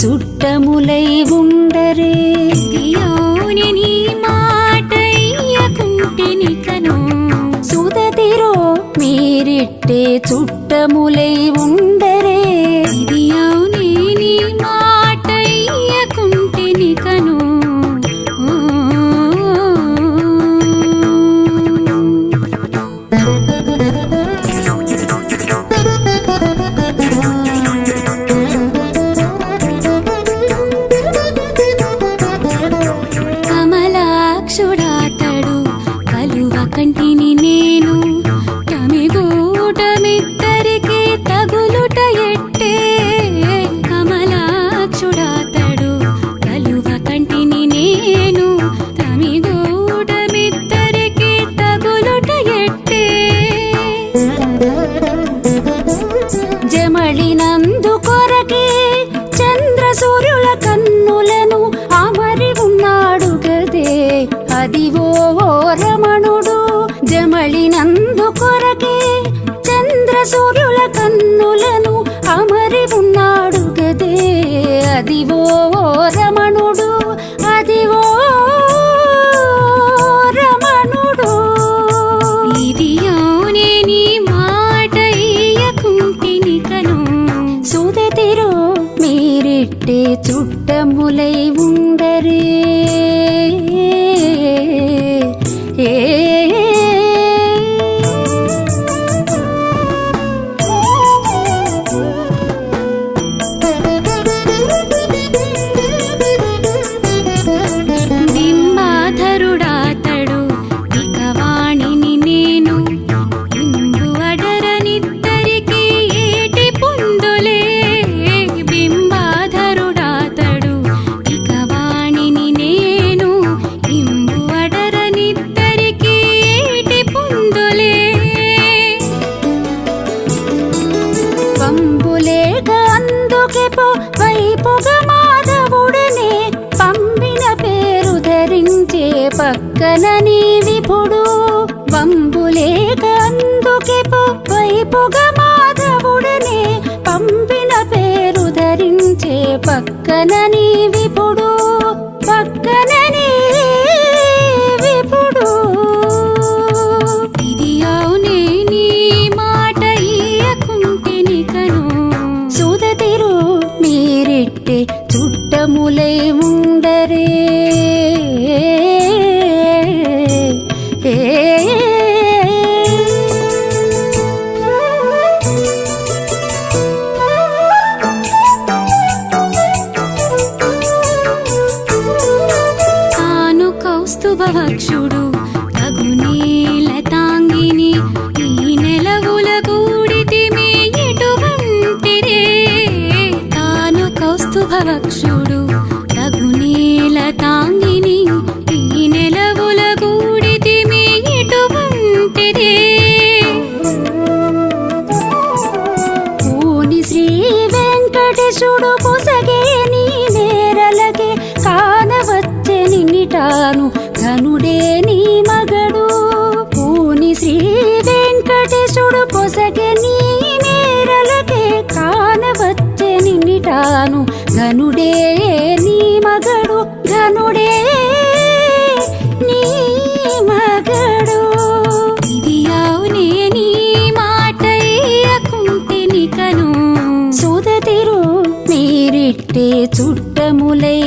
చుట్టములై ఉండరే. దియోని నీ మాటయ్యకుంటిని కను సుదతిరో మీరిట్టే చుట్టములై ఉండ నేను తమిగూటమిద్దరికీ తగులుట ఎట్టే? కమలాక్షుడాతడు కలువ కంటిని నేను తమిగూటమిద్దరికీ తగులుట ఎట్టే? జమళినందు కొరకే చంద్ర సూర్యుల కన్నులను అమరి ఉన్నాడు గదే. అదివో ఓ జమళినందు కొరకే చంద్ర సూర్యుల కన్నులను అమరి ఉన్నాడు గదే. అదివో ఓ రమణుడు అదివో రమణుడు. ఇదియోనే నీ మాటయ్యకుంటిని కను సుదతిరో మీరిట్టే చుట్టములై ఉండరే. అందుకే పో వైపుగా మాధవుడనే పంపిన పేరు ధరించే పక్కన నీ విభుడు పంబులేక అందుకే పో వైపుగా మాధవుడనే పంపిన పేరు ధరించే పక్కన నీ విభుడు పక్కన నీ చుట్టములై తాను కౌస్తుభవక్షుడు తగునీల తాంగిని ఈ నెలవుల గూడితిమి ఎటువంటిదే పూని శ్రీ వెంకటేశుడు పొసగే నీ నేరలకే కానవచ్చే నిన్నిటాను ఘనుడే నీ మగడు పోని శ్రీ వెంకటేశుడు పొసగే నీ ఘనుడే నీ మగడు ఘనుడే నీ మగడు ఇది అవునే నీ మాట కను సుదతిరు మీరిట్టే చుట్టములై